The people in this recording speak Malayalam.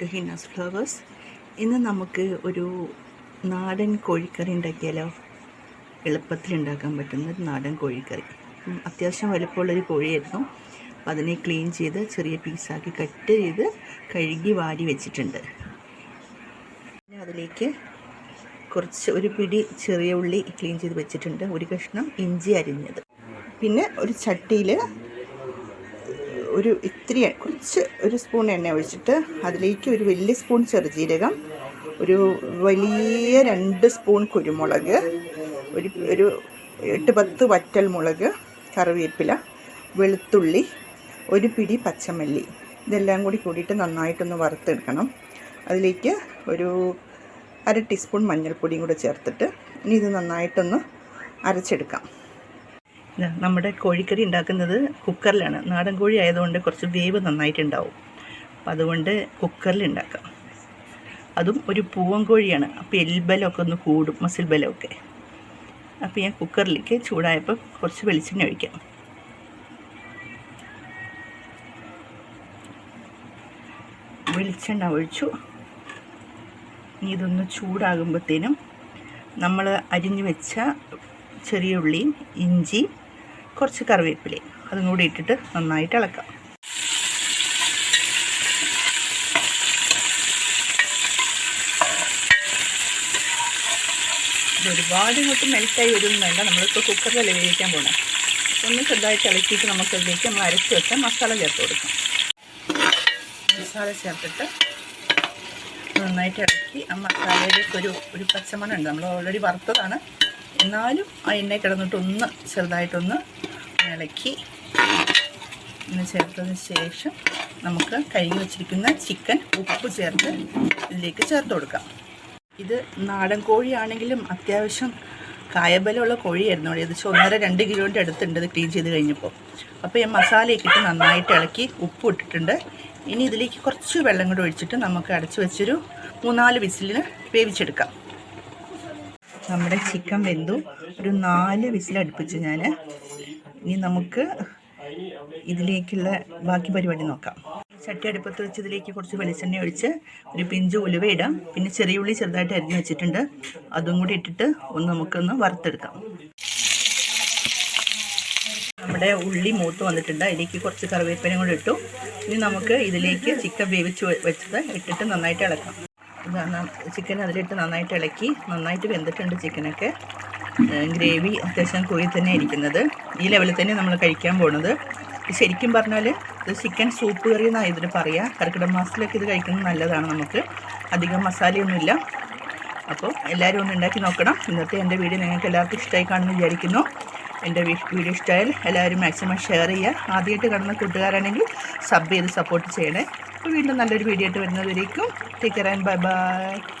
ടു ഹിനാസ് ഫ്ലവേഴ്സ് ഇന്ന് നമുക്ക് ഒരു നാടൻ കോഴിക്കറി ഉണ്ടാക്കിയാലോ? എളുപ്പത്തിൽ ഉണ്ടാക്കാൻ പറ്റുന്ന ഒരു നാടൻ കോഴിക്കറി. അത്യാവശ്യം വലുപ്പമുള്ളൊരു കോഴിയായിരുന്നു. അപ്പം അതിനെ ക്ലീൻ ചെയ്ത് ചെറിയ പീസാക്കി കട്ട് ചെയ്ത് കഴുകി വാരി വെച്ചിട്ടുണ്ട്. പിന്നെ അതിലേക്ക് കുറച്ച് ഒരു പിടി ചെറിയ ഉള്ളി ക്ലീൻ ചെയ്ത് വെച്ചിട്ടുണ്ട്. ഒരു കഷ്ണം ഇഞ്ചി അരിഞ്ഞത്. പിന്നെ ഒരു ചട്ടിയിൽ ഒരു ഇത്തിരി കുറച്ച് ഒരു സ്പൂൺ എണ്ണ ഒഴിച്ചിട്ട് അതിലേക്ക് ഒരു വലിയ സ്പൂൺ ചെറുജീരകം ഒരു വലിയ രണ്ട് സ്പൂൺ കുരുമുളക് ഒരു ഒരു എട്ട് പത്ത് വറ്റൽ മുളക് കറിവേപ്പില വെളുത്തുള്ളി ഒരു പിടി പച്ചമല്ലി. ഇതെല്ലാം കൂടി കൂടിയിട്ട് നന്നായിട്ടൊന്ന് വറുത്തെടുക്കണം. അതിലേക്ക് ഒരു അര ടീസ്പൂൺ മഞ്ഞൾപ്പൊടിയും കൂടെ ചേർത്തിട്ട് ഇനി ഇത് നന്നായിട്ടൊന്ന് അരച്ചെടുക്കാം. നമ്മുടെ കോഴിക്കറി ഉണ്ടാക്കുന്നത് കുക്കറിലാണ്. നാടൻ കോഴി ആയതുകൊണ്ട് കുറച്ച് വേവ് നന്നായിട്ടുണ്ടാവും. അപ്പം അതുകൊണ്ട് കുക്കറിൽ ഉണ്ടാക്കാം. അതും ഒരു പൂവൻ കോഴിയാണ്. അപ്പോൾ എൽബലമൊക്കെ ഒന്ന് കൂടും മസിൽ ബലമൊക്കെ. അപ്പോൾ ഞാൻ കുക്കറിലേക്ക് ചൂടായപ്പോൾ കുറച്ച് വെളിച്ചെണ്ണ ഒഴിക്കാം. വെളിച്ചെണ്ണ ഒഴിച്ചു. ഇനി ഇതൊന്ന് ചൂടാകുമ്പോഴത്തേനും നമ്മൾ അരിഞ്ഞു വെച്ച ചെറിയ ഉള്ളിയും ഇഞ്ചി കുറച്ച് കറിവേപ്പിലയും അതും കൂടി ഇട്ടിട്ട് നന്നായിട്ട് ഇളക്കാം. ഒരുപാട് ഇങ്ങോട്ട് മെൽറ്റായി വരും വേണ്ട നമ്മളിപ്പോൾ കുക്കറിൽ വേവിക്കാൻ പോകണം ഒന്ന് ചെറുതായിട്ട് ഇളക്കിയിട്ട് നമുക്കതിലേക്ക് നമ്മൾ അരച്ച് വെച്ച മസാല ചേർത്ത് കൊടുക്കാം. മസാല ചേർത്തിട്ട് നന്നായിട്ട് ഇളക്കി ആ മസാലയിലേക്ക് ഒരു ഒരു പച്ചമണം ഉണ്ട്. നമ്മൾ ഓൾറെഡി വറുത്തതാണ്. എന്നാലും ആ എണ്ണ കിടന്നിട്ട് ഒന്ന് ചെറുതായിട്ടൊന്ന് ഇളക്കി ഒന്ന് ചേർത്തതിന് ശേഷം നമുക്ക് കഴുകി വെച്ചിരിക്കുന്ന ചിക്കൻ ഉപ്പ് ചേർത്ത് ഇതിലേക്ക് ചേർത്ത് കൊടുക്കാം. ഇത് നാടൻ കോഴിയാണെങ്കിലും അത്യാവശ്യം കായബലമുള്ള കോഴിയായിരുന്നു. ഏകദേശം ഒന്നര രണ്ട് കിലോന്റെ അടുത്തുണ്ട് ഇത് ക്ലീൻ ചെയ്ത് കഴിഞ്ഞപ്പോൾ. അപ്പോൾ ഈ മസാലയൊക്കെ ഇട്ട് നന്നായിട്ട് ഇളക്കി ഉപ്പ് ഇട്ടിട്ടുണ്ട്. ഇനി ഇതിലേക്ക് കുറച്ച് വെള്ളം കൂടെ ഒഴിച്ചിട്ട് നമുക്ക് അടച്ചു വെച്ചൊരു മൂന്നാൽ വിസിലിന് വേവിച്ചെടുക്കാം. നമ്മുടെ ചിക്കൻ വെന്തു. ഒരു നാല് വിസിലടുപ്പിച്ച് ഞാൻ. ഇനി നമുക്ക് ഇതിലേക്കുള്ള ബാക്കി പരിപാടി നോക്കാം. ചട്ടി അടുപ്പത്ത് വെച്ച് ഇതിലേക്ക് കുറച്ച് വെളിച്ചെണ്ണ ഒഴിച്ച് ഒരു പിഞ്ച് ഉലുവ ഇടാം. പിന്നെ ചെറിയ ഉള്ളി ചെറുതായിട്ട് അരിഞ്ഞ് വെച്ചിട്ടുണ്ട്. അതും കൂടി ഇട്ടിട്ട് ഒന്ന് നമുക്കൊന്ന് വറുത്തെടുക്കാം. നമ്മുടെ ഉള്ളി മൂത്ത് വന്നിട്ടുണ്ട്. അതിലേക്ക് കുറച്ച് കറിവേപ്പിനും കൂടി ഇട്ടു. ഇനി നമുക്ക് ഇതിലേക്ക് ചിക്കൻ വേവിച്ച് വെച്ചത് ഇട്ടിട്ട് നന്നായിട്ട് ഇളക്കാം. ചിക്കൻ അതിലിട്ട് നന്നായിട്ട് ഇളക്കി നന്നായിട്ട് വെന്തിട്ടുണ്ട് ചിക്കനൊക്കെ. ഗ്രേവി അത്യാവശ്യം കൂടി തന്നെ ഇരിക്കുന്നത്. ഈ ലെവലിൽ തന്നെ നമ്മൾ കഴിക്കാൻ പോണത്. ശരിക്കും പറഞ്ഞാൽ ഇത് ചിക്കൻ സൂപ്പ് കറി എന്നാണ് ഇതിന് പറയുക കർക്കിടക മാസത്തിലൊക്കെ ഇത് കഴിക്കുന്നത് നല്ലതാണ് നമുക്ക്. അധികം മസാലയൊന്നുമില്ല അപ്പോൾ എല്ലാവരും ഒന്ന് ഉണ്ടാക്കി നോക്കണം. ഇന്നത്തെ എന്റെ വീഡിയോ നിങ്ങൾക്ക് എല്ലാവർക്കും ഇഷ്ടമായി കാണുമെന്ന് വിചാരിക്കുന്നു. എന്റെ വീഡിയോ ഇഷ്ടമായാൽ എല്ലാവരും മാക്സിമം ഷെയർ ചെയ്യുക ആദ്യമായിട്ട് കാണുന്ന കൂട്ടുകാരാണെങ്കിൽ സബ് ചെയ്ത് സപ്പോർട്ട് ചെയ്യണേ. അപ്പോൾ വീണ്ടും നല്ലൊരു വീഡിയോ ആയിട്ട് വരുന്നവരേക്കും take care and bye bye